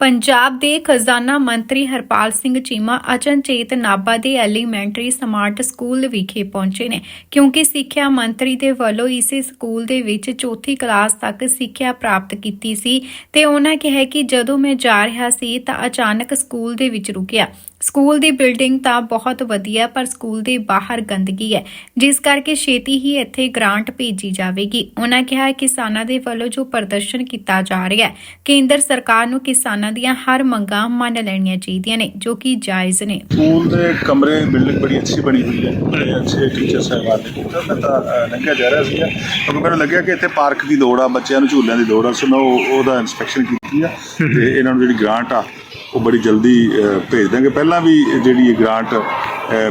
ਪੰਜਾਬ ਦੇ ਖਜ਼ਾਨਾ ਮੰਤਰੀ ਹਰਪਾਲ ਸਿੰਘ ਚੀਮਾ ਅਚਨਚੇਤ ਨਾਭਾ ਦੇ ਐਲੀਮੈਂਟਰੀ ਸਮਾਰਟ ਸਕੂਲ ਵਿਖੇ ਪਹੁੰਚੇ ਨੇ, ਕਿਉਂਕਿ ਸਿੱਖਿਆ ਮੰਤਰੀ ਦੇ ਵੱਲੋਂ ਇਸੇ ਸਕੂਲ ਦੇ ਵਿੱਚ ਚੌਥੀ ਕਲਾਸ ਤੱਕ ਸਿੱਖਿਆ ਪ੍ਰਾਪਤ ਕੀਤੀ ਸੀ ਤੇ ਉਹਨਾਂ ਕਿਹਾ ਕਿ ਜਦੋਂ ਮੈਂ ਜਾ ਰਿਹਾ ਸੀ ਤਾਂ ਅਚਾਨਕ ਸਕੂਲ ਦੇ ਵਿੱਚ ਰੁਕਿਆ। ਸਕੂਲ ਦੀ ਬਿਲਡਿੰਗ ਤਾਂ ਬਹੁਤ ਵਧੀਆ ਪਰ ਸਕੂਲ ਦੇ ਬਾਹਰ ਗੰਦਗੀ ਹੈ। ਜਿਸ ਕਰਕੇ ਛੇਤੀ ਹੀ ਇੱਥੇ ਗ੍ਰਾਂਟ ਭੇਜੀ ਜਾਵੇਗੀ। ਉਹਨਾਂ ਕਿਹਾ ਕਿਸਾਨਾਂ ਦੇ ਵੱਲੋਂ ਜੋ ਪ੍ਰਦਰਸ਼ਨ ਕੀਤਾ ਜਾ ਰਿਹਾ ਹੈ ਕੇਂਦਰ ਸਰਕਾਰ ਨੂੰ ਕਿਸਾਨਾਂ ਦੀਆਂ ਹਰ ਮੰਗਾਂ ਮੰਨ ਲੈਣੀਆਂ ਚਾਹੀਦੀਆਂ ਨੇ ਜੋ ਕਿ ਜਾਇਜ਼ ਨੇ। ਸਕੂਲ ਦੇ ਕਮਰੇ ਬਿਲਡਿੰਗ ਬੜੀ ਅੱਛੀ ਬਣੀ ਹੋਈ ਹੈ। ਬੜੇ ਅੱਛੇ ਟੀਚਰ ਸਾਹਿਬਾਨ ਨੇ ਕੀਤਾ ਮੈਂ ਤਾਂ ਲੰਘਿਆ ਜਾ ਰਿਹਾ ਸੀਗਾ। ਕਿਉਂਕਿ ਮੈਨੂੰ ਲੱਗਿਆ ਕਿ ਇੱਥੇ ਪਾਰਕ ਦੀ ਲੋੜ ਆ ਬੱਚਿਆਂ ਨੂੰ ਝੂਲਿਆਂ ਦੀ ਲੋੜ ਆ ਸੋ ਮੈਂ ਉਹ- ਉਹਦਾ ਇਨਸਪੈਕਸ਼ਨ ਕੀਤੀ ਆ। ਤੇ ਇਹਨਾਂ ਨੂੰ ਜਿਹੜੀ ਗ੍ਰਾਂਟ ਆ ਉਹ ਬੜੀ ਜਲਦੀ ਭੇਜ ਦਾਂਗੇ ਪਹਿਲਾਂ ਵੀ ਜਿਹੜੀ ਇਹ ਗ੍ਰਾਂਟ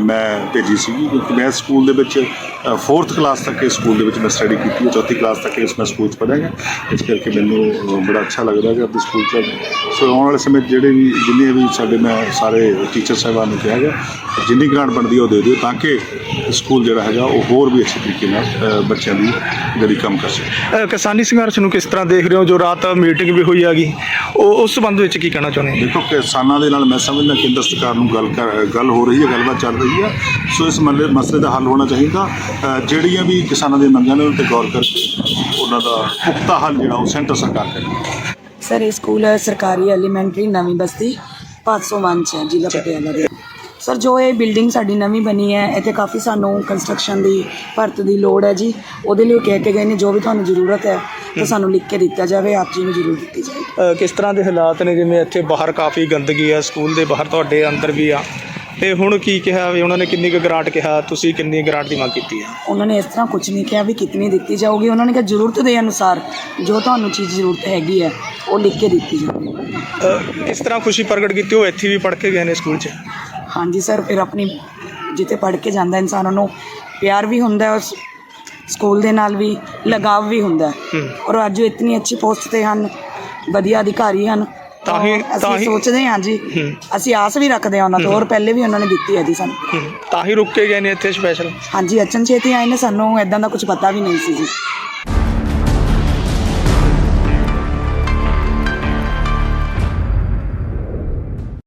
ਮੈਂ ਭੇਜੀ ਸੀਗੀ ਕਿਉਂਕਿ ਮੈਂ ਸਕੂਲ ਦੇ ਵਿੱਚ 4th ਕਲਾਸ ਤੱਕ ਇਸ ਸਕੂਲ ਦੇ ਵਿੱਚ ਮੈਂ ਸਟੱਡੀ ਕੀਤੀ ਹੈ। ਚੌਥੀ ਕਲਾਸ ਤੱਕ ਇਸ ਮੈਂ ਸਕੂਲ 'ਚ ਪੜ੍ਹਾਂਗਾ ਇਸ ਕਰਕੇ ਮੈਨੂੰ ਬੜਾ ਅੱਛਾ ਲੱਗਦਾ ਕਿ ਆਪਣੇ ਸਕੂਲ 'ਚ ਸੋ ਆਉਣ ਵਾਲੇ ਸਮੇਂ ਜਿਹੜੇ ਵੀ ਜਿੰਨੇ ਵੀ ਸਾਡੇ ਮੈਂ ਸਾਰੇ ਟੀਚਰ ਸਾਹਿਬਾਨ ਨੂੰ ਕਿਹਾ ਗਿਆ ਜਿੰਨੀ ਗ੍ਰਾਂਟ ਬਣਦੀ ਹੈ ਉਹ ਦੇ ਦਿਓ ਤਾਂ ਕਿ ਸਕੂਲ ਜਿਹੜਾ ਹੈਗਾ ਉਹ ਹੋਰ ਵੀ ਅੱਛੇ ਤਰੀਕੇ ਨਾਲ ਬੱਚਿਆਂ ਦੀ ਜਿਹੜੀ ਕੰਮ ਕਰ ਸਕੇ। ਕਿਸਾਨੀ ਸੰਘਰਸ਼ ਨੂੰ ਕਿਸ ਤਰ੍ਹਾਂ ਦੇਖ ਰਹੇ ਹੋ? ਜੋ ਰਾਤ ਮੀਟਿੰਗ ਵੀ ਹੋਈ ਹੈਗੀ ਉਹ ਉਸ ਸੰਬੰਧ ਵਿੱਚ ਕੀ ਕਹਿਣਾ ਚਾਹੁੰਦੇ ਦੇਖੋ ਕਿਸਾਨਾਂ ਦੇ ਨਾਲ ਮੈਂ ਸਮਝਦਾ ਕੇਂਦਰ ਸਰਕਾਰ ਨੂੰ ਗੱਲ ਕਰ ਗੱਲ ਹੋ ਰਹੀ ਹੈ ਗੱਲਬਾਤ ਚੱਲ ਰਹੀ ਹੈ ਸੋ ਇਸ ਮਸਲੇ ਮਸਲੇ ਦਾ ਹੱਲ ਹੋਣਾ ਚਾਹੀਦਾ। ਜਿਹੜੀਆਂ ਵੀ ਕਿਸਾਨਾਂ ਦੀਆਂ ਮੰਗਾਂ ਨੇ ਉਹਨਾਂ ਤੇ ਗੌਰ ਕਰਕੇ ਉਹਨਾਂ ਦਾ ਪੁਖਤਾ ਹੱਲ ਜਿਹੜਾ ਉਹ ਸੈਂਟਰ ਸਰਕਾਰ ਕਰੇ ਸਰ ਇਹ ਸਕੂਲ ਹੈ ਸਰਕਾਰੀ ਐਲੀਮੈਂਟਰੀ ਨਵੀਂ ਬਸਤੀ 501 ਚ ਹੈ ਜ਼ਿਲ੍ਹਾ ਪਟਿਆਲਾ ਦੇ। ਸਰ ਜੋ ਇਹ ਬਿਲਡਿੰਗ ਸਾਡੀ ਨਵੀਂ ਬਣੀ ਹੈ ਇੱਥੇ ਕਾਫੀ ਸਾਨੂੰ ਕੰਸਟਰਕਸ਼ਨ ਦੀ ਭਰਤ ਦੀ ਲੋੜ ਹੈ ਜੀ। ਉਹਦੇ ਲਈ ਉਹ ਕਹਿ ਕੇ ਗਏ ਨੇ ਜੋ ਵੀ ਤੁਹਾਨੂੰ ਜ਼ਰੂਰਤ ਹੈ ਤਾਂ ਸਾਨੂੰ ਲਿਖ ਕੇ ਦਿੱਤਾ ਜਾਵੇ ਆਪ ਜੀ ਨੂੰ ਜ਼ਰੂਰ ਦਿੱਤੀ ਜਾਵੇ। ਕਿਸ ਤਰ੍ਹਾਂ ਦੇ ਹਾਲਾਤ ਨੇ? ਜਿਵੇਂ ਇੱਥੇ ਬਾਹਰ ਕਾਫੀ ਗੰਦਗੀ ਆ ਸਕੂਲ ਦੇ ਬਾਹਰ ਤੁਹਾਡੇ ਅੰਦਰ ਵੀ ਆ। ਤੇ ਹੁਣ ਕੀ ਕਿਹਾ ਵੀ ਉਹਨਾਂ ਨੇ ਕਿੰਨੀ ਕੁ ਗ੍ਰਾਂਟ ਕਿਹਾ ਤੁਸੀਂ ਕਿੰਨੀ ਗ੍ਰਾਂਟ ਦੀ ਮੰਗ ਕੀਤੀ ਆ? ਉਹਨਾਂ ਨੇ ਇਸ ਤਰ੍ਹਾਂ ਕੁਝ ਨਹੀਂ ਕਿਹਾ ਵੀ ਕਿਤਨੀ ਦਿੱਤੀ ਜਾਊਗੀ। ਉਹਨਾਂ ਨੇ ਕਿਹਾ ਜ਼ਰੂਰਤ ਦੇ ਅਨੁਸਾਰ ਜੋ ਤੁਹਾਨੂੰ ਚੀਜ਼ ਜ਼ਰੂਰਤ ਹੈਗੀ ਹੈ ਉਹ ਲਿਖ ਕੇ ਦਿੱਤੀ ਜਾਊਗੀ। ਅ, ਕਿਸ ਤਰ੍ਹਾਂ ਖੁਸ਼ੀ ਪ੍ਰਗਟ ਕੀਤੀ? ਉਹ ਇੱਥੇ ਵੀ ਪੜ੍ਹ ਕੇ ਗਏ ਨੇ ਸਕੂਲ 'ਚ। ਹਾਂਜੀ ਸਰ ਫਿਰ ਆਪਣੀ ਜਿੱਥੇ ਪੜ੍ਹ ਕੇ ਜਾਂਦਾ ਇਨਸਾਨ ਉਹਨੂੰ ਪਿਆਰ ਵੀ ਹੁੰਦਾ ਹੈ ਉਸ ਸਕੂਲ ਦੇ ਨਾਲ ਵੀ ਲਗਾਵ ਵੀ ਹੁੰਦਾ ਹੈ। ਹੂੰ। ਔਰ ਅੱਜ ਉਹ ਇਤਨੀ ਅੱਛੀ ਪੋਸਟ ਤੇ ਹਨ ਵਧੀਆ ਅਧਿਕਾਰੀ ਹਨ ਤਾਂ ਹੀ- ਤਾਂ ਹੀ- ਸੋਚਦੇ ਹਾਂ ਜੀ। ਅਸੀਂ ਆਸ ਵੀ ਰੱਖਦੇ ਹਾਂ ਉਹਨਾਂ ਤੋਂ ਔਰ ਪਹਿਲੇ ਵੀ ਉਹਨਾਂ ਨੇ ਦਿੱਤੀ ਹੈ ਜੀ ਸਾਨੂੰ। ਤਾਂ ਹੀ ਰੁਕ ਕੇ ਗਏ ਨੇ ਇੱਥੇ ਸਪੈਸ਼ਲ ਹਾਂਜੀ ਅਚਨਚੇਤ ਹੀ ਆਏ ਨੇ ਸਾਨੂੰ ਐਦਾਂ ਦਾ ਕੁਝ ਪਤਾ ਵੀ ਨਹੀਂ ਸੀ ਜੀ।